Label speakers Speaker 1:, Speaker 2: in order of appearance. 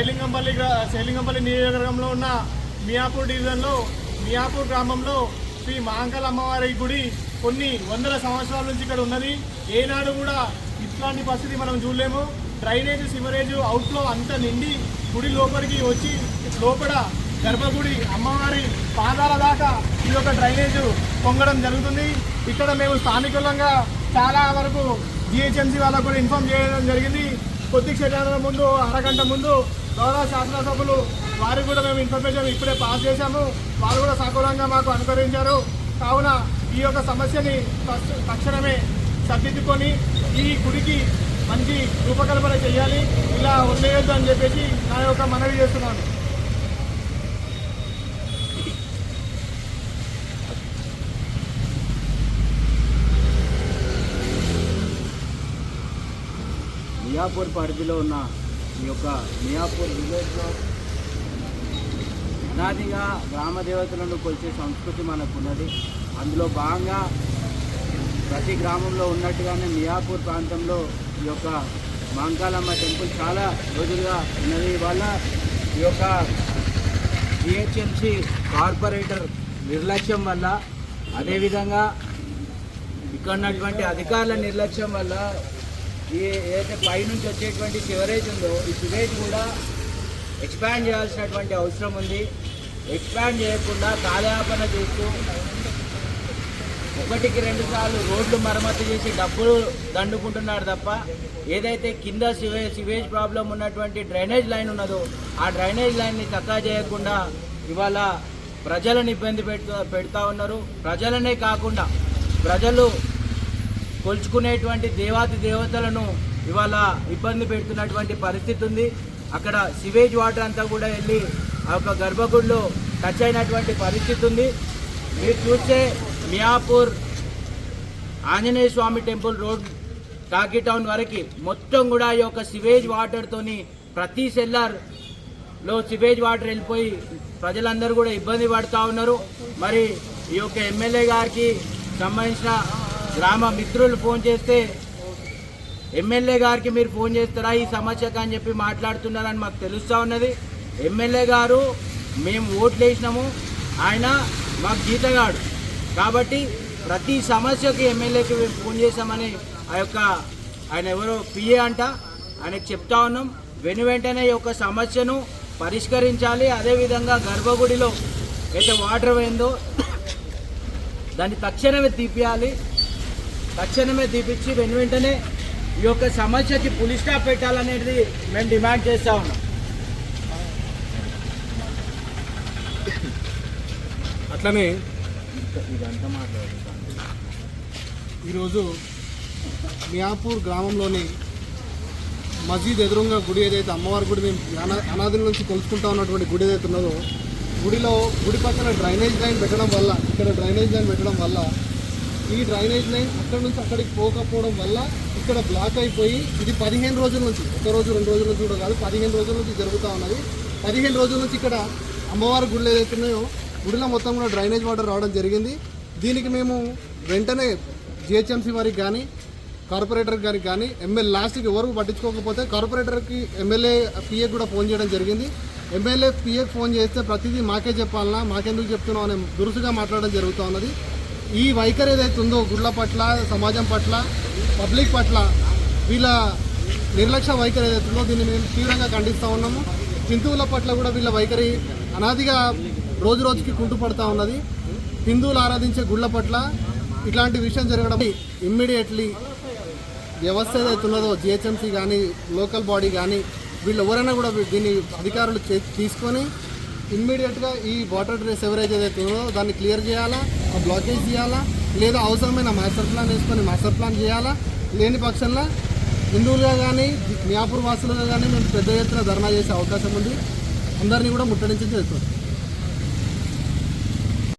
Speaker 1: శేలింగంపల్లి గ్రా- శేలింగంపల్లి నియోజకవర్గంలో ఉన్న మియాపూర్ డివిజన్లో మియాపూర్ గ్రామంలో శ్రీ మాంకల అమ్మవారి గుడి కొన్ని వందల సంవత్సరాల నుంచి ఇక్కడ ఉన్నది. ఏనాడు కూడా ఇట్లాంటి పరిస్థితి మనం చూడలేము. డ్రైనేజ్ సివరేజ్ అవుట్లో అంత నిండి గుడి లోపలికి వచ్చి లోపల గర్భగుడి అమ్మవారి పాదాల దాకా ఈ యొక్క డ్రైనేజ్ పొంగడం జరుగుతుంది. ఇక్కడ మేము స్థానికులంగా చాలా వరకు జిహెచ్ఎంసీ వాళ్ళకు కూడా ఇన్ఫామ్ చేయడం జరిగింది. కొద్ది క్షణాల ముందు అరగంట ముందు గౌరవ శాసనసభ్యులు వారికి కూడా మేము ఇన్ఫర్మేషన్ ఇప్పుడే పాస్ చేశాము. వారు కూడా సకూలంగా మాకు అనుకరించారు. కావున ఈ యొక్క సమస్యని తక్ష- తక్షణమే సర్దిద్దుకొని ఈ గుడికి మంచి రూపకల్పన చేయాలి. ఇలా ఉండేయద్దు అని చెప్పేసి నా యొక్క మనవి చేస్తున్నాను.
Speaker 2: మియాపూర్ పరిధిలో ఉన్న ఈ యొక్క మియాపూర్ విలేజ్లో అనాదిగా గ్రామ దేవతలను కొలిచే సంస్కృతి మనకు ఉన్నది అందులో భాగంగా ప్రతి గ్రామంలో ఉన్నట్టుగానే మియాపూర్ ప్రాంతంలో ఈ యొక్క మాంకాలమ్మ టెంపుల్ చాలా రోజులుగా ఉన్నది. వల్ల ఈ యొక్క జిహెచ్ఎంసి కార్పొరేటర్ నిర్లక్ష్యం వల్ల అదేవిధంగా ఇక్కడ ఉన్నటువంటి అధికారుల నిర్లక్ష్యం వల్ల ఈ ఏదైతే పైనుంచి వచ్చేటువంటి సివరేజ్ ఉందో ఈ సివరేజ్ కూడా ఎక్స్పాండ్ చేయాల్సినటువంటి అవసరం ఉంది. ఎక్స్పాండ్ చేయకుండా కాలయాపన చేస్తూ ఒకటికి రెండు సార్లు రోడ్లు మరమ్మతు చేసి డబ్బులు దండుకుంటున్నారు తప్ప ఏదైతే కింద సివేజ్ సివేజ్ ప్రాబ్లం ఉన్నటువంటి డ్రైనేజ్ లైన్ ఉన్నదో ఆ డ్రైనేజ్ లైన్ని చక్కా చేయకుండా ఇవాళ ప్రజలను ఇబ్బంది పెడుతూ పెడతా ఉన్నారు. ప్రజలనే కాకుండా ప్రజలు కొలుచుకునేటువంటి దేవాతి దేవతలను ఇవాళ ఇబ్బంది పెడుతున్నటువంటి పరిస్థితి ఉంది. అక్కడ సివేజ్ వాటర్ అంతా కూడా వెళ్ళి ఆ యొక్క గర్భగుడిలో టచ్ అయినటువంటి పరిస్థితి ఉంది. మీరు చూస్తే మియాపూర్ ఆంజనేయ స్వామి టెంపుల్ రోడ్ కాకి టౌన్ వరకు మొత్తం కూడా ఈ యొక్క సివేజ్ వాటర్తోని ప్రతి సెల్లార్లో సివేజ్ వాటర్ వెళ్ళిపోయి ప్రజలందరూ కూడా ఇబ్బంది పడుతూ ఉన్నారు. మరి ఈ యొక్క ఎమ్మెల్యే గారికి సంబంధించిన గ్రామ మిత్రులు ఫోన్ చేస్తే ఎమ్మెల్యే గారికి మీరు ఫోన్ చేస్తారా? ఈ సమస్యకు అని చెప్పి మాట్లాడుతున్నారని మాకు తెలుస్తూ ఉన్నది. ఎమ్మెల్యే గారు మేము ఓట్లు వేసినాము. ఆయన మాకు జీతగాడు. కాబట్టి ప్రతి సమస్యకి ఎమ్మెల్యేకి మేము ఫోన్ చేశామని ఆ యొక్క ఆయన ఎవరో పిఏ అంట ఆయనకు చెప్తా ఉన్నాం. వెను వెంటనే ఈ యొక్క సమస్యను పరిష్కరించాలి. అదేవిధంగా గర్భగుడిలో అయితే వాటర్ పోయిందో దాన్ని తక్షణమే తీపియాలి. తక్షణమే తీపిచ్చి వెను వెంటనే ఈ యొక్క సమస్యకి పులి స్టాప్ పెట్టాలనేది మేము డిమాండ్ చేస్తా ఉన్నాం.
Speaker 1: అట్లనే
Speaker 2: ఇదంతా మాట్లాడుతాను.
Speaker 1: ఈరోజు మియాపూర్ గ్రామంలోని మసీద్ ఎదురుగా గుడి ఏదైతే అమ్మవారి గుడి మేము అనా- అనాదిల నుంచి కొలుసుకుంటా ఉన్నటువంటి గుడి ఏదైతే ఉన్నదో గుడిలో గుడి పక్కన డ్రైనేజ్ లైన్ పెట్టడం వల్ల ఇక్కడ డ్రైనేజ్ లైన్ పెట్టడం వల్ల ఈ డ్రైనేజ్ లైన్ అక్కడ నుంచి అక్కడికి పోకపోవడం వల్ల ఇక్కడ బ్లాక్ అయిపోయి ఇది పదిహేను రోజుల నుంచి ఒక రోజు రెండు రోజుల నుంచి కూడా కాదు పదిహేను రోజుల నుంచి జరుగుతూ ఉన్నది. పదిహేను రోజుల నుంచి ఇక్కడ అమ్మవారి గుళ్ళు ఏదైతున్నాయో గుడిలో మొత్తం కూడా డ్రైనేజ్ వాటర్ రావడం జరిగింది. దీనికి మేము వెంటనే జిహెచ్ఎంసీ వారికి కానీ కార్పొరేటర్ గారికి కానీ ఎమ్మెల్యే లాస్ట్కి ఎవరు పట్టించుకోకపోతే కార్పొరేటర్కి ఎమ్మెల్యే పిఏకి కూడా ఫోన్ చేయడం జరిగింది. ఎమ్మెల్యే పిఏకి ఫోన్ చేస్తే ప్రతిదీ మాకే చెప్పాలన్నా మాకెందుకు చెప్తున్నాం అనే దురుసుగా మాట్లాడడం జరుగుతూ ఉన్నది. ఈ వైఖరి ఏదైతే ఉందో గుళ్ళ పట్ల సమాజం పట్ల పబ్లిక్ పట్ల వీళ్ళ నిర్లక్ష్య వైఖరి ఏదైతే ఉందో దీన్ని మేము తీవ్రంగా ఖండిస్తూ ఉన్నాము. హిందువుల పట్ల కూడా వీళ్ళ వైఖరి అనాదిగా రోజు రోజుకి కుంటుపడతా ఉన్నది. హిందువులు ఆరాధించే గుళ్ళ పట్ల ఇట్లాంటి విషయం జరగడం ఇమ్మీడియట్లీ వ్యవస్థ ఏదైతే ఉన్నదో జిహెచ్ఎంసీ కానీ లోకల్ బాడీ కానీ వీళ్ళు ఎవరైనా కూడా దీన్ని అధికారులు చే- తీసుకొని ఇమ్మీడియట్గా ఈ వాటర్ డ్రెస్ ఎవరేజ్ ఏదైతే ఉందో దాన్ని క్లియర్ చేయాలా? ఆ బ్లాకేజ్ చేయాలా? లేదా అవసరమైన మాస్టర్ ప్లాన్ వేసుకొని మాస్టర్ ప్లాన్ చేయాలా? లేని పక్షంలో హిందువులుగా కానీ మియాపూర్ వాసులుగా కానీ మేము పెద్ద ఎత్తున ధర్నా చేసే అవకాశం ఉంది. అందరినీ కూడా ముట్టడించి చేస్తాం